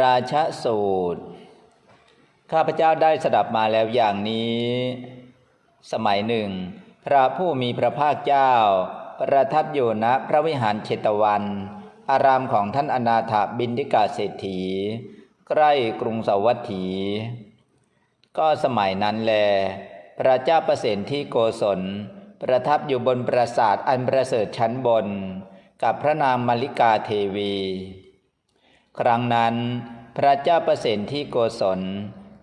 ราชสูตร ข้าพเจ้าได้สดับมาแล้วอย่างนี้ สมัยหนึ่ง พระผู้มีพระภาคเจ้า ประทับอยู่ณพระวิหารเชตวัน อารามของท่านอนาถบินทิกาเศรษฐี ใกล้กรุงสาวัตถี ก็สมัยนั้นแล พระเจ้าประเสนที่โกศล ประทับอยู่บนปราสาทอันประเสริฐชั้นบน กับพระนางมาริกาเทวี ครั้งนั้น พระเจ้าประสนที่โกศล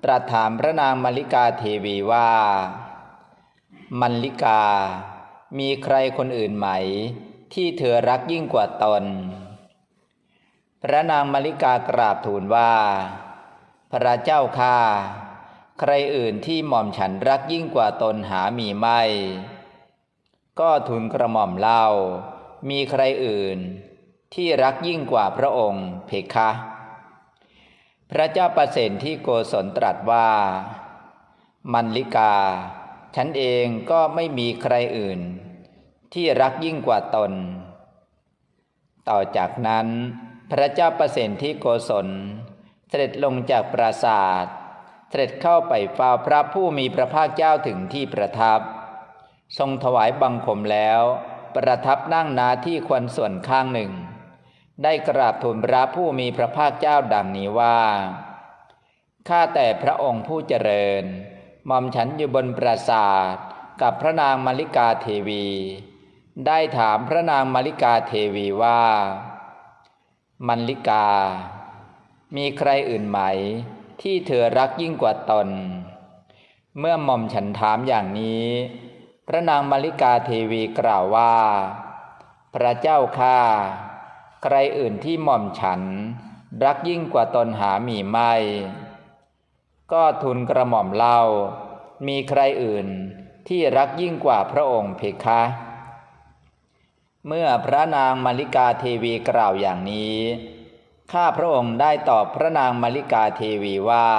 ตรัสถามพระนางมาริกาเทวีว่า มัลลิกา มีใครคนอื่นไหม ที่เธอรักยิ่งกว่าตน พระนางมาริกากราบทูลว่า พระเจ้าข้าใครอื่นที่หม่อมฉันรักยิ่งกว่าตนหามีไม่ ก็ทูลกระหม่อมเล่า มีใครอื่น ที่รักยิ่งกว่าพระองค์เพคะ พระเจ้าประเสนที่โกศลตรัสว่า มัลลิกา ฉันเองก็ไม่มีใครอื่น ที่รักยิ่งกว่าตน ต่อจากนั้น พระเจ้าประเสนที่โกศล เสด็จลงจากปราสาท เสด็จเข้าไปเฝ้าพระผู้มีพระภาคเจ้าถึงที่ประทับ ทรงถวายบังคมแล้ว ประทับนั่งนาที่ควรส่วนข้างหนึ่ง ได้กราบทูลพระผู้มีพระภาคเจ้าดังนี้ว่า ข้าแต่พระองค์ผู้เจริญหม่อมฉันอยู่บนปราสาทกับพระนางมาริกาเทวี ได้ถามพระนางมาริกาเทวีว่ามัลลิกา มีใครอื่นไหม ที่เธอรักยิ่งกว่าตน เมื่อหม่อมฉันถามอย่างนี้ พระนางมาริกาเทวีกล่าวว่า พระเจ้าข้า ใครอื่นที่หม่อมฉัน รักยิ่งกว่าตนหามีไม่ ก็ทูลกระหม่อมเล่า มีใครอื่นที่รักยิ่งกว่าพระองค์เพคะ เมื่อพระนางมาริกาเทวีกล่าวอย่างนี้ ข้าพระองค์ได้ตอบพระนางมาริกาเทวีว่า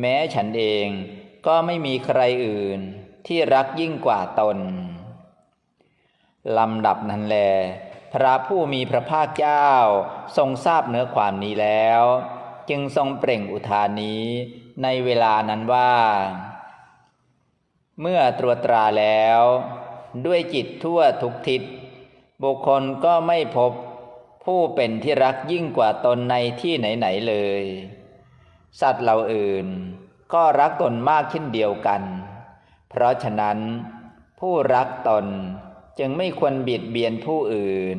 แม้ฉันเองก็ไม่มีใครอื่นที่รักยิ่งกว่าตนลำดับนั้นแล พระผู้มีพระภาคเจ้าทรงทราบเนื้อความนี้แล้ว จึงทรงเปล่งอุทานนี้ในเวลานั้นว่า เมื่อตรวจตราแล้ว ด้วยจิตทั่วทุกทิศ บุคคลก็ไม่พบผู้เป็นที่รักยิ่งกว่าตนในที่ไหน ๆ เลย สัตว์เหล่าอื่นก็รักตนมากเช่นเดียวกัน เพราะฉะนั้นผู้รักตน จึงไม่ควรเบียดเบียนผู้อื่น